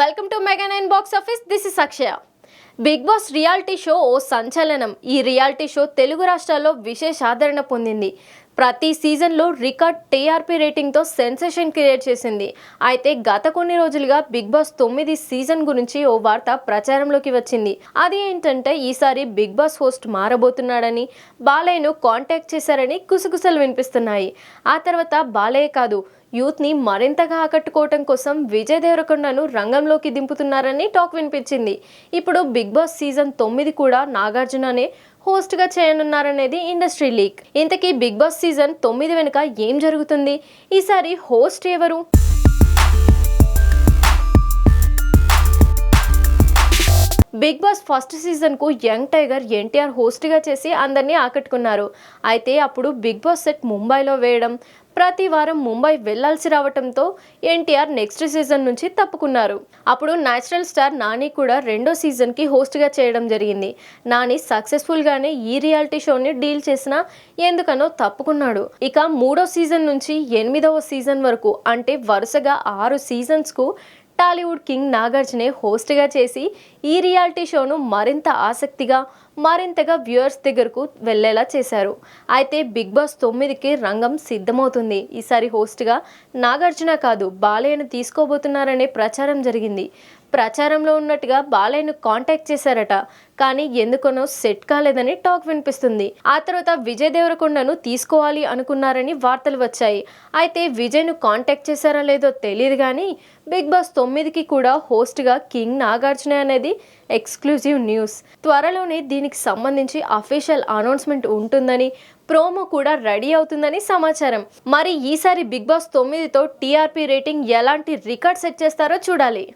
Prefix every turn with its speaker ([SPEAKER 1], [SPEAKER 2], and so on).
[SPEAKER 1] Welcome to mega nine box office. This is Akshaya. Big boss reality show ఓ సంచలనం. ఈ reality show Telugu రాష్ట్రాల్లో విశేష ఆదరణ పొందింది. ప్రతి సీజన్లో రికార్డ్ టీఆర్పీ రేటింగ్తో సెన్సేషన్ క్రియేట్ చేసింది. అయితే గత కొన్ని రోజులుగా బిగ్ బాస్ తొమ్మిది సీజన్ గురించి ఓ వార్త ప్రచారంలోకి వచ్చింది. అది ఏంటంటే ఈసారి బిగ్ బాస్ హోస్ట్ మారబోతున్నాడని బాలయ్యను కాంటాక్ట్ చేశారని కుసగుసలు వినిపిస్తున్నాయి. ఆ తర్వాత బాలయ్య కాదు యూత్ని మరింతగా ఆకట్టుకోవటం కోసం విజయ్ దేవరకొండను రంగంలోకి దింపుతున్నారని టాక్ వినిపించింది. ఇప్పుడు బిగ్ బాస్ సీజన్ తొమ్మిది కూడా నాగార్జుననే హోస్ట్గా చేయనున్నారనేది ఇండస్ట్రీ లీక్. ఇంతకీ బిగ్ బాస్ సీజన్ తొమ్మిది వెనుక ఏం జరుగుతుంది? ఈసారి హోస్ట్ ఎవరు? బిగ్ బాస్ ఫస్ట్ సీజన్కు యంగ్ టైగర్ ఎన్టీఆర్ హోస్ట్గా చేసి అందరినీ ఆకట్టుకున్నారు. అయితే అప్పుడు బిగ్ బాస్ సెట్ ముంబైలో వేయడం ప్రతి వారం ముంబై వెళ్ళాల్సి రావడంతో ఎన్టీఆర్ నెక్స్ట్ సీజన్ నుంచి తప్పుకున్నారు. అప్పుడు నేచురల్ స్టార్ నాని కూడా రెండో సీజన్కి హోస్ట్గా చేయడం జరిగింది. నాని సక్సెస్ఫుల్గానే ఈ రియాలిటీ షోని డీల్ చేసినా ఎందుకనో తప్పుకున్నాడు. ఇక మూడో సీజన్ నుంచి ఎనిమిదవ సీజన్ వరకు అంటే వరుసగా ఆరు సీజన్స్కు టాలీవుడ్ కింగ్ నాగార్జునే హోస్ట్గా చేసి ఈ రియాలిటీ షోను మరింత ఆసక్తిగా మరింతగా వ్యూయర్స్ దగ్గరకు వెళ్ళేలా చేశారు. అయితే బిగ్ బాస్ తొమ్మిదికి రంగం సిద్ధమవుతుంది. ఈసారి హోస్ట్గా నాగార్జున కాదు బాలయ్యను తీసుకోబోతున్నారనే ప్రచారం జరిగింది. ప్రచారంలో ఉన్నట్టుగా బాలయ్యను కాంటాక్ట్ చేశారట. కానీ ఎందుకనో సెట్ కాలేదని టాక్ వినిపిస్తుంది. ఆ తర్వాత విజయ్ దేవరకొండను తీసుకోవాలి అనుకున్నారని వార్తలు వచ్చాయి. అయితే విజయ్ను కాంటాక్ట్ చేశారా లేదో తెలియదు కానీ బిగ్ బాస్ తొమ్మిదికి కూడా హోస్ట్గా కింగ్ నాగార్జున అనేది ఎక్స్క్లూజివ్ న్యూస్ త్వరలోనే దీనికి సంబంధించి అఫీషియల్ అనౌన్స్మెంట్ ఉంటుందని ప్రోమో కూడా రెడీ అవుతుందని సమాచారం. మరి ఈసారి బిగ్ బాస్ తొమ్మిదితో టీఆర్పీ రేటింగ్ ఎలాంటి రికార్డ్ సెట్ చేస్తారో చూడాలి.